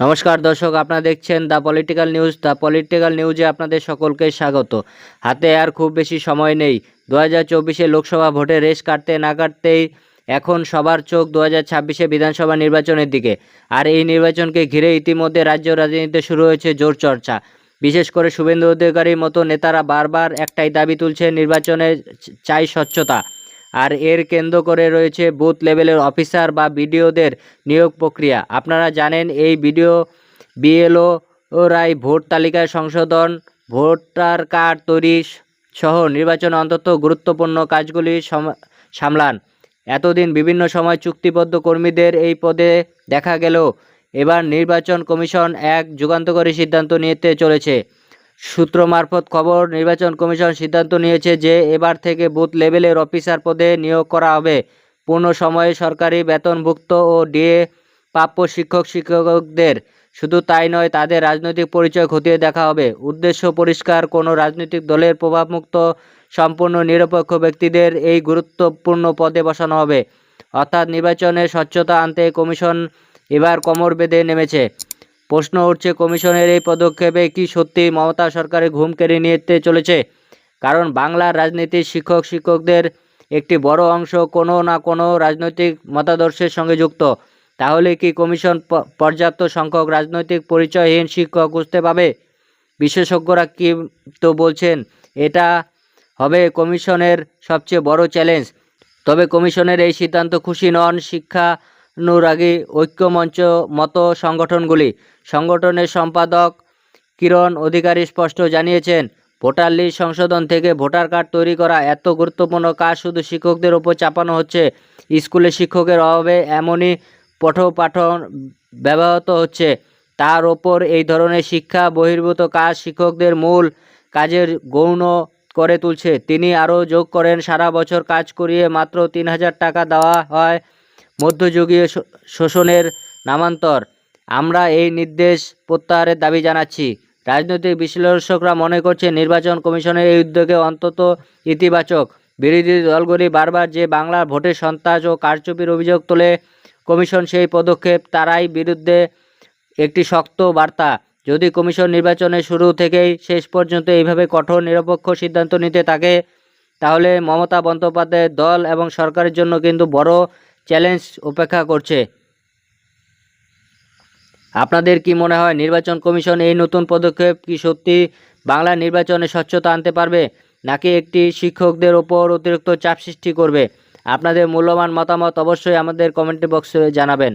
নমস্কার দর্শক, আপনারা দেখছেন the political news the political নিউজে আপনাদের সকলকে স্বাগত। হাতে আর খুব বেশি সময় নেই। দু হাজার চব্বিশে লোকসভা ভোটে রেশ কাটতে না কাটতেই এখন সবার চোখ দু হাজার ছাব্বিশে বিধানসভা নির্বাচনের দিকে। আর এই নির্বাচনকে ঘিরে ইতিমধ্যে রাজ্য রাজনীতিতে শুরু হয়েছে জোর চর্চা। বিশেষ করে শুভেন্দু অধিকারীর মতো নেতারা বারবার একটাই দাবি তুলছে নির্বাচনে চাই স্বচ্ছতা। আর এর কেন্দ্র করে রয়েছে বুথ লেভেলের অফিসার বা বিডিওদের নিয়োগ প্রক্রিয়া। আপনারা জানেন, এই বিডিও, বিএলও রাই ভোট তালিকায় সংশোধন, ভোটার কার্ড তৈরি সহ নির্বাচনে অন্তত গুরুত্বপূর্ণ কাজগুলি সম- সামলান। এতদিন বিভিন্ন সময় চুক্তিবদ্ধ কর্মীদের এই পদে দেখা গেলেও এবার নির্বাচন কমিশন এক যুগান্তকারী সিদ্ধান্ত নিতে চলেছে। সূত্র মারফত খবর, নির্বাচন কমিশন সিদ্ধান্ত নিয়েছে যে এবার থেকে বুথ লেভেলের অফিসার পদে নিয়োগ করা হবে। পূর্ণ সময়ে সরকারি বেতনভুক্ত ও ডিএ প্রাপ্য শিক্ষক, শিক্ষকদের শুধু তাই নয়, তাদের রাজনৈতিক পরিচয় খতিয়ে দেখা হবে। উদ্দেশ্য পরিষ্কার, কোনো রাজনৈতিক দলের প্রভাবমুক্ত, সম্পূর্ণ নিরপেক্ষ ব্যক্তিদের এই গুরুত্বপূর্ণ পদে বসানো হবে। অর্থাৎ নির্বাচনে স্বচ্ছতা আনতে কমিশন এবার কোমর বেঁধে নেমেছে। প্রশ্ন উঠছে, কমিশনের এই পদক্ষেপে কি সত্যি মমতা সরকারের ঘুম কেড়ে নিতে চলেছে? কারণ বাংলার রাজনীতির শিক্ষক, শিক্ষকদের একটি বড় অংশ কোনো না কোনো রাজনৈতিক মতাদর্শের সঙ্গে যুক্ত। তাহলে কি কমিশন পর্যাপ্ত সংখ্যক রাজনৈতিক পরিচয়হীন শিক্ষক খুঁজতে পাবে? বিশেষজ্ঞরা কি তো বলছেন, এটা হবে কমিশনের সবচেয়ে বড় চ্যালেঞ্জ। তবে কমিশনের এই সিদ্ধান্ত খুশি নন শিক্ষানুরাগী ঐক্যমঞ্চ মতো সংগঠনগুলি। সংগঠনের সম্পাদক কিরণ অধিকারী স্পষ্ট জানিয়েছেন ভোটার লিস্ট সংশোধন থেকে ভোটার কার্ড তৈরি করা এত গুরুত্বপূর্ণ কাজ শুধু শিক্ষকদের ওপর চাপানো হচ্ছে। স্কুলে শিক্ষকের অভাবে এমনই পঠোপাঠন ব্যবহৃত হচ্ছে। তার ওপর এই ধরনের শিক্ষা বহির্ভূত কাজ শিক্ষকদের মূল কাজের গৌণ করে তুলছে। তিনি আরও যোগ করেন, সারা বছর কাজ করিয়ে মাত্র তিন হাজার টাকা দেওয়া হয় মধ্যযুগীয় শোষণের নামান্তর। আমরা এই নির্দেশ প্রত্যাহারের দাবি জানাচ্ছি। রাজনৈতিক বিশ্লেষকরা মনে করছে নির্বাচন কমিশনের এই উদ্যোগে অন্তত ইতিবাচক। বিরোধী দলগুলি বারবার যে বাংলার ভোটের সন্ত্রাস ও কারচুপির অভিযোগ তোলে, কমিশন সেই পদক্ষেপ তারাই বিরুদ্ধে একটি শক্ত বার্তা। যদি কমিশন নির্বাচনের শুরু থেকেই শেষ পর্যন্ত এইভাবে কঠোর নিরপেক্ষ সিদ্ধান্ত নিতে থাকে, তাহলে মমতা বন্দ্যোপাধ্যায়ের দল এবং সরকারের জন্য কিন্তু বড় চ্যালেঞ্জ উপেক্ষা করছে। আপনাদের কি মনে হয় নির্বাচন কমিশন এই নতুন পদক্ষেপ কি সত্যি বাংলা নির্বাচনে স্বচ্ছতা আনতে পারবে, নাকি একটি শিক্ষকদের ওপর অতিরিক্ত চাপ সৃষ্টি করবে? আপনাদের মূল্যবান মতামত অবশ্যই আমাদের কমেন্ট বক্সে জানাবেন।